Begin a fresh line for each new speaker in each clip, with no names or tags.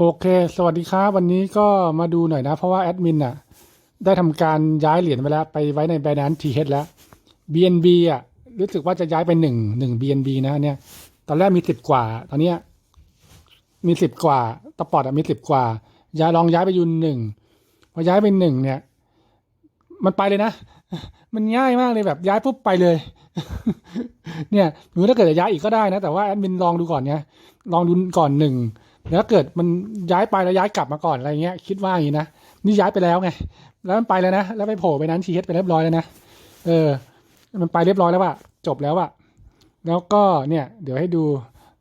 โอเค สวัสดีครับวันนี้ก็มาดูหน่อยนะ เพราะว่าแอดมินอะ ได้ทำการย้ายเหรียญไปแล้ว ไปไว้ใน Binance TH แล้ว BNB อะ รู้สึกว่าจะย้ายไปหนึ่งหนึ่ง BNB นะเนี่ย ตอนแรกมีสิบกว่า ตอนเนี้ยมีสิบกว่าตะปอดอะมีสิบกว่า ย้ายลองย้ายไปยูนหนึ่งพอย้ายไปหนึ่งเนี่ย มันไปเลยนะ มันง่ายมากเลยแบบย้ายปุ๊บไปเลย เนี่ยหรือถ้าเกิดจะย้ายอีกก็ได้นะ แต่ว่าแอดมินลองดูก่อนเนี่ยลองดูก่อนหนึ่ง แล้วเกิดมันย้ายไปแล้วย้ายกลับมาก่อนอะไรเงี้ย คิดว่าอย่างนี้นะนี่ย้ายไปแล้วไงแล้วมันไปแล้วนะแล้วไปโผล่ไปนั้นทีเฮดไปเรียบร้อยแล้วนะเออ มันไปเรียบร้อยแล้วอะจบแล้วอะแล้วก็เนี่ย เดี๋ยวให้ดู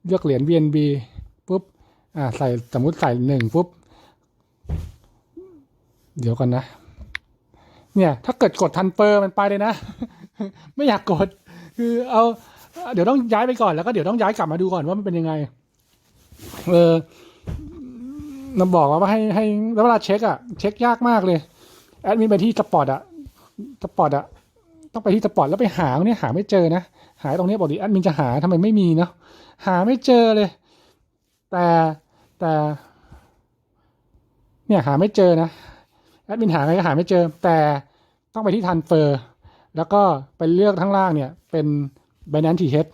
เลือกเหรียญ BNB ปุ๊บอ่าใส่สมมุติใส่หนึ่งปุ๊บเดี๋ยวก่อนนะ เนี่ย ถ้าเกิดกดทันเปอร์มันไปเลยนะ ไม่อยากกด คือเอา เดี๋ยวต้องย้ายไปก่อนแล้วก็เดี๋ยวต้องย้ายกลับมาดูก่อนว่ามันเป็นยังไง เออนาบอกว่าให้ให้แล้วเวลาเช็คอะเช็คยากมากเลย แอดมินไปที่สปอร์ตอะสปอร์ตอะต้องไปที่สปอร์ตแล้วไปหาเนี่ยหาไม่เจอนะ หาตรงนี้บอกดิแอดมินจะหาทำไมไม่มีเนาะหาไม่เจอเลย แต่แต่ เนี่ยหาไม่เจอนะแอดมินหาไงก็หาไม่เจอ แต่ต้องไปที่ทันเฟอร์ แล้วก็ไปเลือกข้างล่างเนี่ย เป็น Binance TH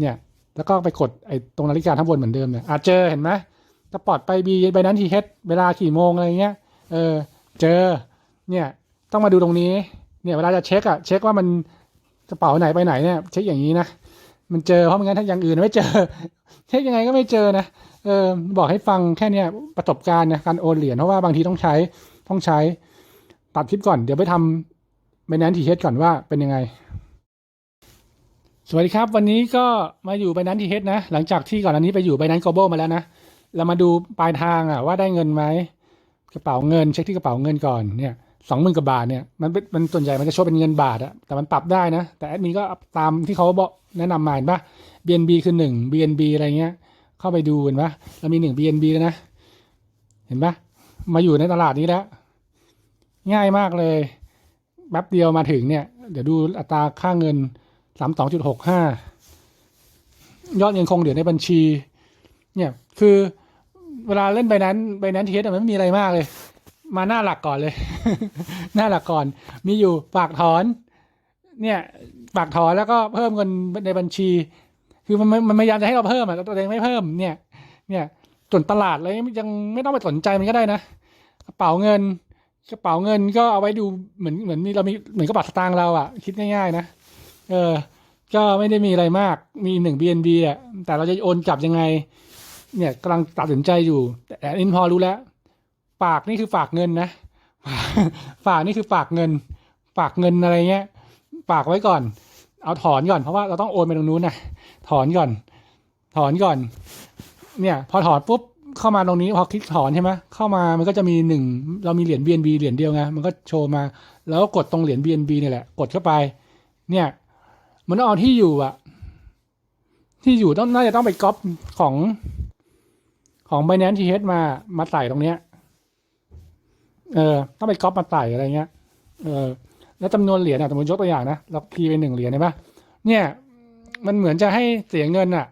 เนี่ย แล้วก็ไปกดไอ้ตรงนาฬิกาทั้งบนเหมือนเดิมเนี่ยอาจเจอเห็นไหมสปอร์ตไปบีไปนั้นทีเฮดเวลากี่โมงอะไรเงี้ย เออ เจอ เนี่ย ต้องมาดูตรงนี้ เนี่ยเวลาจะเช็คอะเช็คว่ามันกระเป๋าไหนไปไหนเนี่ย เช็คอย่างนี้นะ มันเจอเพราะไม่งั้นถ้าอย่างอื่นไม่เจอ เช็คยังไงก็ไม่เจอนะ เออ บอกให้ฟังแค่เนี้ยประสบการณ์นะการโอนเหรียญเพราะว่าบางทีต้องใช้ ต้องใช้ ตัดคลิปก่อน เดี๋ยวไปทำไปนั้นทีเฮดก่อนว่าเป็นยังไง สวัสดีครับ วันนี้ก็มาอยู่ไปนั้นทีเฮดนะ หลังจากที่ก่อนอันนี้ไปอยู่ไปนั้นโกลบอลมาแล้วนะ เรามาดูปลายทางอะว่าได้เงินไหมกระเป๋าเงินเช็คที่กระเป๋าเงินก่อนเนี่ยสองหมื่นกว่าบาทเนี่ยมันเป็นมันส่วนใหญ่มันจะโชว์เป็นเงินบาทอะแต่มันปรับได้นะ แต่แอดมินก็ตามที่เขาบอกแนะนำมาเห็นปะ BNB คือหนึ่ง BNB อะไรเงี้ย เข้าไปดูเห็นปะเรามีหนึ่ง BNB แล้วนะ เห็นปะมาอยู่ในตลาดนี้แล้ว ง่ายมากเลยแป๊บเดียวมาถึงเนี่ย เดี๋ยวดูอัตราค่าเงิน สามสองจุดหกห้ายอดเงินคงเหลือในบัญชี เนี่ยคือเวลาเล่นไปนั้นไปนั้นเทสมันไม่มีอะไรมากเลย มาหน้าหลักก่อนเลย หน้าหลักก่อน มีอยู่ฝากถอน เนี่ยฝากถอนแล้วก็เพิ่มเงินในบัญชี คือมันมันมันพยายามจะให้เราเพิ่มอะแต่ตัวเองไม่เพิ่มเนี่ย เนี่ยส่วนตลาดเลยยังไม่ต้องไปสนใจมันก็ได้นะกระเป๋าเงินกระเป๋าเงินก็เอาไว้ดูเหมือนเหมือนมีเรามีเหมือนกระเป๋าสตางค์เราอะคิดง่ายๆนะ เออ ก็ไม่ได้มีอะไรมาก มีหนึ่ง BNB อะ แต่เราจะโอนกลับยังไง เนี่ยกำลังตัดสินใจอยู่ แต่อินพอรู้แล้วฝากนี่คือฝากเงินนะ ฝากนี่คือฝากเงิน ฝากเงินอะไรเงี้ย ฝากไว้ก่อน เอาถอนก่อนเพราะว่าเราต้องโอนไปตรงนู้นนะถอนก่อน ถอนก่อน เนี่ย พอถอนปุ๊บเข้ามาตรงนี้พอคลิกถอนใช่ไหมเข้ามามันก็จะมีหนึ่งเรามีเหรียญ BNB เหรียญเดียวไงมันก็โชว์มา แล้วก็กดตรงเหรียญ BNB นี่แหละ กดเข้าไป เนี่ย มันต้องเอาที่อยู่อะที่อยู่ต้องน่าจะต้องไปก๊อปของของ Binance TH มามาใส่ตรงเนี้ย เออ ต้องไปก๊อปมาใส่อะไรเงี้ย เออ แล้วจำนวนเหรียญอะสมมติยกตัวอย่างนะเราคีย์ไปหนึ่งเหรียญใช่ปะเนี่ย มันเหมือนจะให้เสียเงินอะ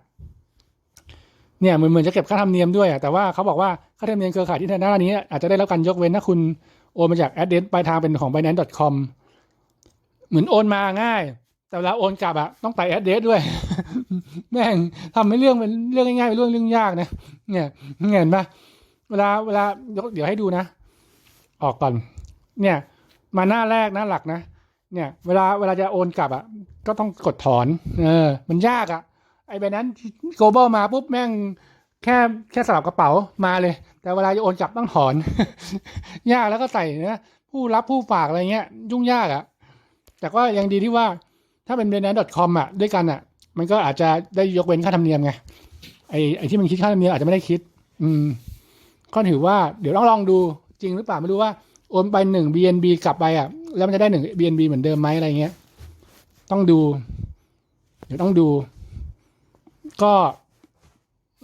เนี่ยเหมือนเหมือนจะเก็บค่าธรรมเนียมด้วยอะแต่ว่าเขาบอกว่าค่าธรรมเนียมเครือข่ายที่ทางด้านนี้ อาจจะได้รับการยกเว้นถ้าคุณโอนมาจาก address ปลายทางเป็นของ binance.com เหมือนโอนมาง่าย แต่เวลาโอนกลับอะต้องใส่แอดเดสด้วย แม่งทำให้เรื่องเป็นเรื่องง่ายๆเป็นเรื่องเรื่องยากนะเนี่ยเห็นปะเวลาเวลาเดี๋ยวให้ดูนะ ออกก่อน เนี่ย มาหน้าแรกหน้าหลักนะเนี่ย เวลาเวลาจะโอนกลับอะก็ต้องกดถอน เออ มันยากอะไอ้ใบนั้นโกลบอลมาปุ๊บแม่งแค่แค่สลับกระเป๋ามาเลย แต่เวลาจะโอนกลับต้องถอน ยากแล้วก็ใส่นะผู้รับผู้ฝากอะไรเงี้ย ยุ่งยากอะแต่ก็ยังดีที่ว่า ถ้าเป็น b บ n a n c e c o m อะด้วยกันอะ มันก็อาจจะได้ยกเว้นค่าธรรมเนียมไงไอ้ไอที่มันคิดค่าธรรมเนียมอาจจะไม่ได้คิด อืมก็ถือว่าเดี๋ยวต้องลองดูจริงหรือเปล่าไม่รู้ว่าโอนไปหนึ่ง BNB กลับไปอะ แล้วมันจะได้หนึ่ง BNB เหมือนเดิมไหมอะไรเงี้ย ต้องดู เดี๋ยวต้องดู ก็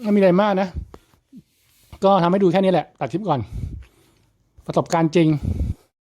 ไม่มีอะไรมากนะ ก็ทำให้ดูแค่นี้แหละ ตัดคลิปก่อน ประสบการณ์จริง